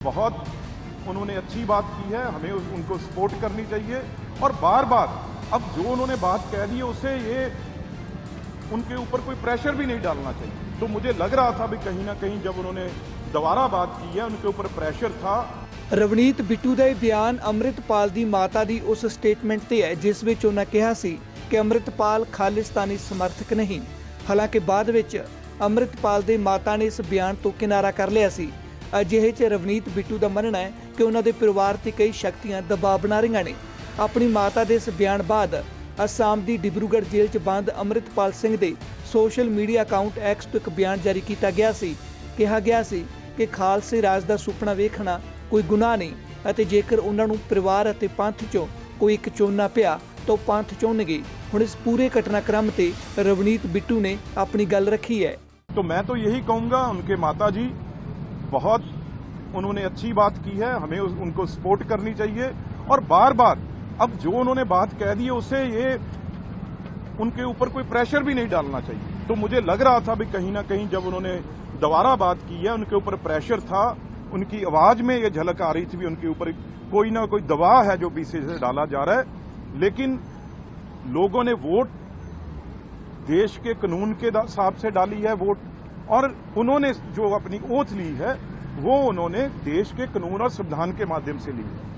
बहुत उन्होंने अच्छी बात की है हमें उस- उनको सपोर्ट करनी चाहिए और बार बार अब जो उन्होंने बात कह दी है उसे ये उनके ऊपर कोई प्रेशर भी नहीं डालना चाहिए तो मुझे लग रहा था भी कहीं ना कहीं जब उन्होंने दोबारा बात की है उनके ऊपर प्रेशर था ਰਵਨੀਤ ਬਿੱਟੂ ਦਾ ਇਹ ਬਿਆਨ ਅੰਮ੍ਰਿਤਪਾਲ ਦੀ ਮਾਤਾ ਦੀ ਉਸ ਸਟੇਟਮੈਂਟ ਤੇ ਹੈ ਜਿਸ ਵਿੱਚ ਉਹਨਾਂ ਕਿਹਾ ਸੀ ਕਿ ਅੰਮ੍ਰਿਤਪਾਲ ਖਾਲਿਸਤਾਨੀ ਸਮਰਥਕ ਨਹੀਂ ਹਾਲਾਂਕਿ ਬਾਅਦ ਵਿੱਚ ਅੰਮ੍ਰਿਤਪਾਲ ਦੇ ਮਾਤਾ ਨੇ ਇਸ ਬਿਆਨ ਤੋਂ ਕਿਨਾਰਾ ਕਰ ਲਿਆ ਸੀ ਅਜਿਹੇ 'ਚ ਰਵਨੀਤ ਬਿੱਟੂ ਦਾ ਮੰਨਣਾ ਹੈ ਕਿ ਉਹਨਾਂ ਦੇ ਪਰਿਵਾਰ ਤੇ ਕਈ ਸ਼ਕਤੀਆਂ ਦਬਾਅ ਬਣਾ ਰਹੀਆਂ ਨੇ ਆਪਣੀ ਮਾਤਾ ਦੇ ਇਸ ਬਿਆਨ ਬਾਅਦ ਅਸਾਮ ਦੀ ਡਿਬਰੂਗੜ੍ਹ ਜੇਲ੍ਹ 'ਚ ਬੰਦ ਅੰਮ੍ਰਿਤਪਾਲ ਸਿੰਘ ਦੇ ਸੋਸ਼ਲ ਮੀਡੀਆ ਅਕਾਊਂਟ ਐਕਸ ਤੋਂ ਇੱਕ ਬਿਆਨ ਜਾਰੀ ਕੀਤਾ ਗਿਆ ਸੀ ਕਿਹਾ ਗਿਆ ਸੀ ਕਿ ਖਾਲਸੇ ਰਾਜ ਦਾ ਸੁਪਨਾ ਵੇਖਣਾ ਕੋਈ ਗੁਨਾਹ ਨਹੀਂ ਅਤੇ ਜੇਕਰ ਉਹਨਾਂ ਨੂੰ ਪਰਿਵਾਰ ਅਤੇ ਪੰਥ 'ਚੋਂ ਕੋਈ ਇੱਕ ਚੋਣਾ ਪਿਆ ਤਾਂ ਉਹ ਪੰਥ ਚੁਣਨਗੇ ਹੁਣ ਇਸ ਪੂਰੇ ਘਟਨਾਕ੍ਰਮ ਤੇ ਰਵਨੀਤ ਬਿੱਟੂ ਨੇ ਆਪਣੀ ਗੱਲ ਰੱਖੀ ਹੈ तो मैं तो यही कहूंगा उनके माता जी बहुत उन्होंने अच्छी बात की है, हमें उनको सपोर्ट करनी चाहिए। और बार बार अब जो उन्होंने बात कह दी है उसे ये उनके ऊपर कोई प्रेशर भी नहीं डालना चाहिए। तो मुझे लग रहा था भी कहीं ना कहीं जब उन्होंने दोबारा बात की है, उनके ऊपर प्रेशर था, उनकी आवाज़ में ये झलक आ रही थी भी, उनके ऊपर कोई ना कोई दबाव है जो पीछे से डाला जा रहा है। लेकिन लोगों ने वोट देश के कानून के हिसाब से डाली है, वोट और उन्होंने जो अपनी ओथ ली है वो उन्होंने देश के कानून और संविधान के माध्यम से ली है